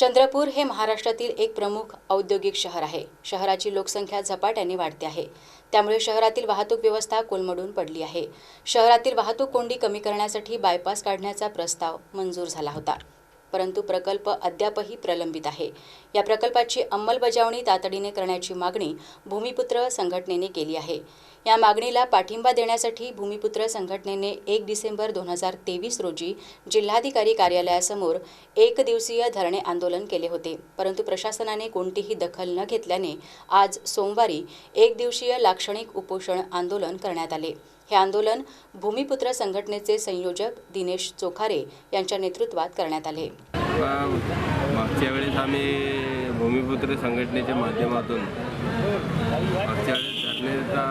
चंद्रपूर हे महाराष्ट्रातील एक प्रमुख औद्योगिक शहर आहे. शहराची लोकसंख्या झपाट्याने वाढते आहे. त्यामुळे शहरातील वाहतूक व्यवस्था कोलमडून पडली आहे. शहरातील वाहतूक कोंडी कमी करण्यासाठी बायपास काढण्याचा प्रस्ताव मंजूर झाला होता. परंतु प्रकल्प अद्यापही प्रलंबित आहे. या प्रकल्पाची अंमलबजावणी तातडीने करण्याची मागणी भूमिपुत्र संघटनेने केली आहे. या मागणीला पाठिंबा देण्यासाठी भूमिपुत्र संघटनेने एक डिसेंबर दोन हजार तेवीस रोजी जिल्हाधिकारी कार्यालयासमोर एक दिवसीय धरणे आंदोलन केले होते. परंतु प्रशासनाने कोणतीही दखल न घेतल्याने आज सोमवारी एक दिवसीय लाक्षणिक उपोषण आंदोलन करण्यात आले. हे आंदोलन भूमिपुत्र संघटनेचे संयोजक दिनेश चोखारे यांच्या नेतृत्वात करण्यात आले. मागच्या वेळेस आम्ही भूमिपुत्र संघटनेच्या माध्यमातून मागच्या वेळेस धरणेचा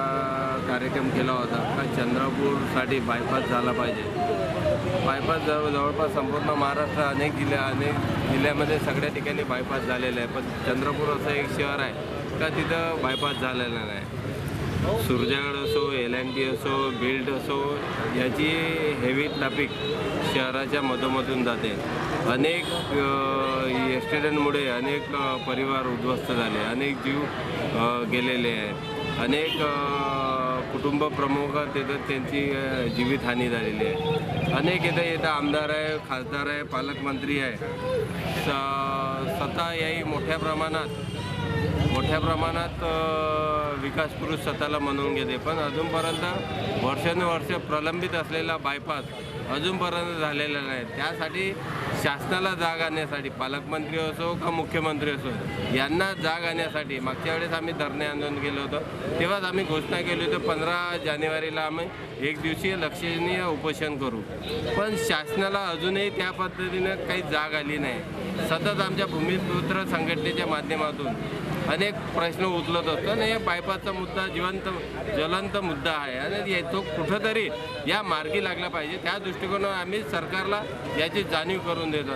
कार्यक्रम केला होता. का चंद्रपूरसाठी बायपास झाला पाहिजे. बायपास जवळ जवळपास संपूर्ण महाराष्ट्र अनेक जिल्ह्या अनेक जिल्ह्यामध्ये सगळ्या ठिकाणी बायपास झालेलं आहे. पण चंद्रपूर असं एक शहर आहे का तिथं बायपास झालेलं नाही. सुरजागड असो एल टी असो बिल्ड असो याची हेवी ट्रॅफिक शहराच्या मधोमधून जाते. अनेक ॲक्सिडेंटमुळे अनेक परिवार उद्ध्वस्त झाले अनेक जीव गेलेले आहेत. अनेक कुटुंब प्रमुख तिथं त्यांची जीवितहानी झालेली आहे. अनेक येथे इथं आमदार आहे खासदार आहे पालकमंत्री आहे. स स्वतः याही मोठ्या प्रमाणात मोठ्या प्रमाणात विकास पुरुष स्वतःला म्हणून घेते. पण अजूनपर्यंत वर्षानुवर्ष प्रलंबित असलेला बायपास अजूनपर्यंत झालेला नाही. त्यासाठी शासनाला जाग आणण्यासाठी पालकमंत्री असो का मुख्यमंत्री असो यांना जाग आणण्यासाठी मागच्या वेळेस आम्ही धरणे आंदोलन केलं होतं. तेव्हाच आम्ही घोषणा केली होती पंधरा जानेवारीला आम्ही एक दिवसीय लक्षणीय उपोषण करू. पण शासनाला अजूनही त्या पद्धतीनं काही जाग आली नाही. सतत आमच्या भूमिपुत्र संघटनेच्या माध्यमातून अनेक प्रश्न उचलत असतो आणि हे बायपासचा मुद्दा जिवंत ज्वलंत मुद्दा आहे. आणि तो कुठंतरी या मार्गी लागला पाहिजे. त्या दृष्टिकोनावर आम्ही सरकारला याची जाणीव करून देतो